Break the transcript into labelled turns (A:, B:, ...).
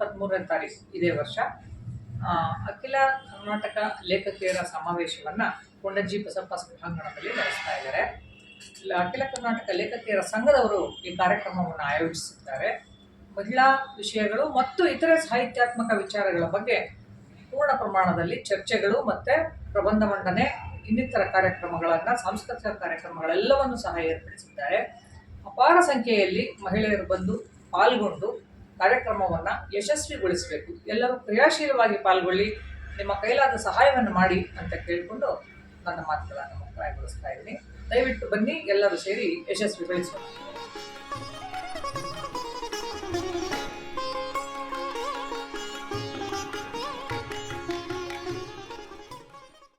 A: ಹದಿಮೂರನೇ ತಾರೀಕು ಇದೇ ವರ್ಷ. ಅಖಿಲ ಕರ್ನಾಟಕ ಲೇಖಕಿಯರ ಸಮಾವೇಶವನ್ನ ಕೊಂಡಜ್ಜಿ ಬಸಪ್ಪ ಸಭಾಂಗಣದಲ್ಲಿ ನಡೆಸ್ತಾ ಇದ್ದಾರೆ. ಅಖಿಲ ಕರ್ನಾಟಕ ಲೇಖಕಿಯರ ಸಂಘದವರು ಈ ಕಾರ್ಯಕ್ರಮವನ್ನು ಆಯೋಜಿಸಿದ್ದಾರೆ ಮಹಿಳಾ ವಿಷಯಗಳು ಮತ್ತು ಇತರೆ ಸಾಹಿತ್ಯಾತ್ಮಕ ವಿಚಾರಗಳ ಬಗ್ಗೆ ಪೂರ್ಣ ಪ್ರಮಾಣದಲ್ಲಿ ಚರ್ಚೆಗಳು ಮತ್ತು ಪ್ರಬಂಧ ಮಂಡನೆ ಇನ್ನಿತರ ಕಾರ್ಯಕ್ರಮಗಳನ್ನು, ಸಾಂಸ್ಕೃತಿಕ ಕಾರ್ಯಕ್ರಮಗಳೆಲ್ಲವನ್ನು ಸಹ ಏರ್ಪಡಿಸಿದ್ದಾರೆ. ಅಪಾರ ಸಂಖ್ಯೆಯಲ್ಲಿ ಮಹಿಳೆಯರು ಬಂದು ಪಾಲ್ಗೊಂಡು ಕಾರ್ಯಕ್ರಮವನ್ನು ಯಶಸ್ವಿಗೊಳಿಸಬೇಕು. ಎಲ್ಲರೂ ಕ್ರಿಯಾಶೀಲವಾಗಿ ಪಾಲ್ಗೊಳ್ಳಿ, ನಿಮ್ಮ ಕೈಲಾದ ಸಹಾಯವನ್ನು ಮಾಡಿ ಅಂತ ಕೇಳಿಕೊಂಡು ನನ್ನ ಮಾತುಗಳನ್ನು ಮುಕ್ತಾಯಗೊಳಿಸ್ತಾ ಇದ್ದೀನಿ. ದಯವಿಟ್ಟು ಬನ್ನಿ, ಎಲ್ಲರೂ ಸೇರಿ ಯಶಸ್ವಿಗೊಳಿಸೋಣ